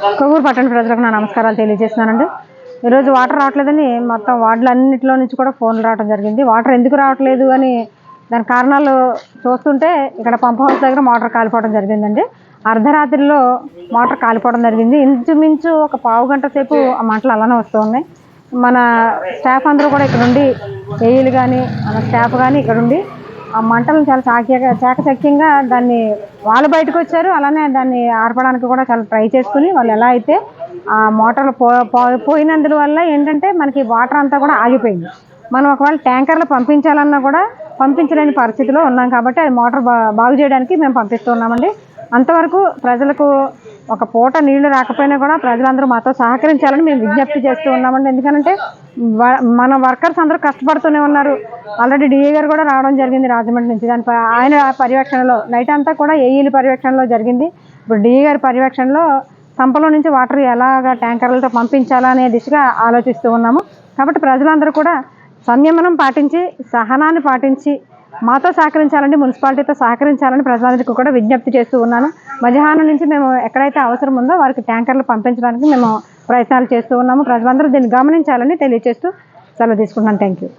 కొవ్వూరు పట్టణ ప్రజలకు నా నమస్కారాలు తెలియజేస్తున్నానండి. ఈరోజు వాటర్ రావట్లేదని మొత్తం వార్డులన్నింటిలో నుంచి కూడా ఫోన్లు రావడం జరిగింది. వాటర్ ఎందుకు రావట్లేదు అని దాని కారణాలు చూస్తుంటే ఇక్కడ పంప్ హౌస్ దగ్గర మోటార్ కాలిపోవడం జరిగిందండి. అర్ధరాత్రిలో మోటార్ కాలిపోవడం జరిగింది. ఇంచుమించు ఒక పావు గంట సేపు ఆ మంటలు అలానే వస్తూ ఉన్నాయి. మన స్టాఫ్ అందరూ కూడా ఇక్కడ ఉండి ఏఈలు కానీ మన స్టాఫ్ కానీ ఇక్కడ ఉండి ఆ మంటలను చాలా చాకిగా చాకచక్యంగా దాన్ని వాళ్ళు బయటకు వచ్చారు అలానే దాన్ని ఆర్పడానికి కూడా చాలా ట్రై చేసుకుని వాళ్ళు ఎలా అయితే ఆ మోటార్లు పో పోయినందువల్ల వల్ల ఏంటంటే మనకి వాటర్ అంతా కూడా ఆగిపోయింది. మనం ఒకవేళ ట్యాంకర్లు పంపించాలన్నా కూడా పంపించలేని పరిస్థితిలో ఉన్నాం కాబట్టి అది మోటార్ బా బాగు చేయడానికి మేము పంపిస్తున్నామండి. అంతవరకు ప్రజలకు ఒక పూట నీళ్ళు రాకపోయినా కూడా ప్రజలందరూ మాతో సహకరించాలని మేము విజ్ఞప్తి చేస్తూ ఉన్నామండి. ఎందుకంటే వ- మన వర్కర్స్ అందరూ కష్టపడుతూనే ఉన్నారు. ఆల్రెడీ డిఏ గారు కూడా రావడం జరిగింది రాజమండ్రి నుంచి. దాని ప- ఆయన పర్యవేక్షణలో నైట్ అంతా కూడా ఏఈల పర్యవేక్షణలో జరిగింది. ఇప్పుడు డిఏ గారి పర్యవేక్షణలో సంపలో నుంచి వాటర్ ఎలాగ ట్యాంకర్లతో పంపించాలా అనే దిశగా ఆలోచిస్తూ ఉన్నాము. కాబట్టి ప్రజలందరూ కూడా సంయమనం పాటించి సహనాన్ని పాటించి మాతో సహకరించాలని మున్సిపాలిటీతో సహకరించాలని ప్రజలందరికీ కూడా విజ్ఞప్తి చేస్తూ ఉన్నాను. మధ్యాహ్నం నుంచి మేము ఎక్కడైతే అవసరం ఉందో వారికి ట్యాంకర్లు పంపించడానికి మేము ప్రయత్నాలు చేస్తూ ఉన్నాము. ప్రజలందరూ దీన్ని గమనించాలని తెలియజేస్తూ సెలవు తీసుకున్నాను థ్యాంక్ యూ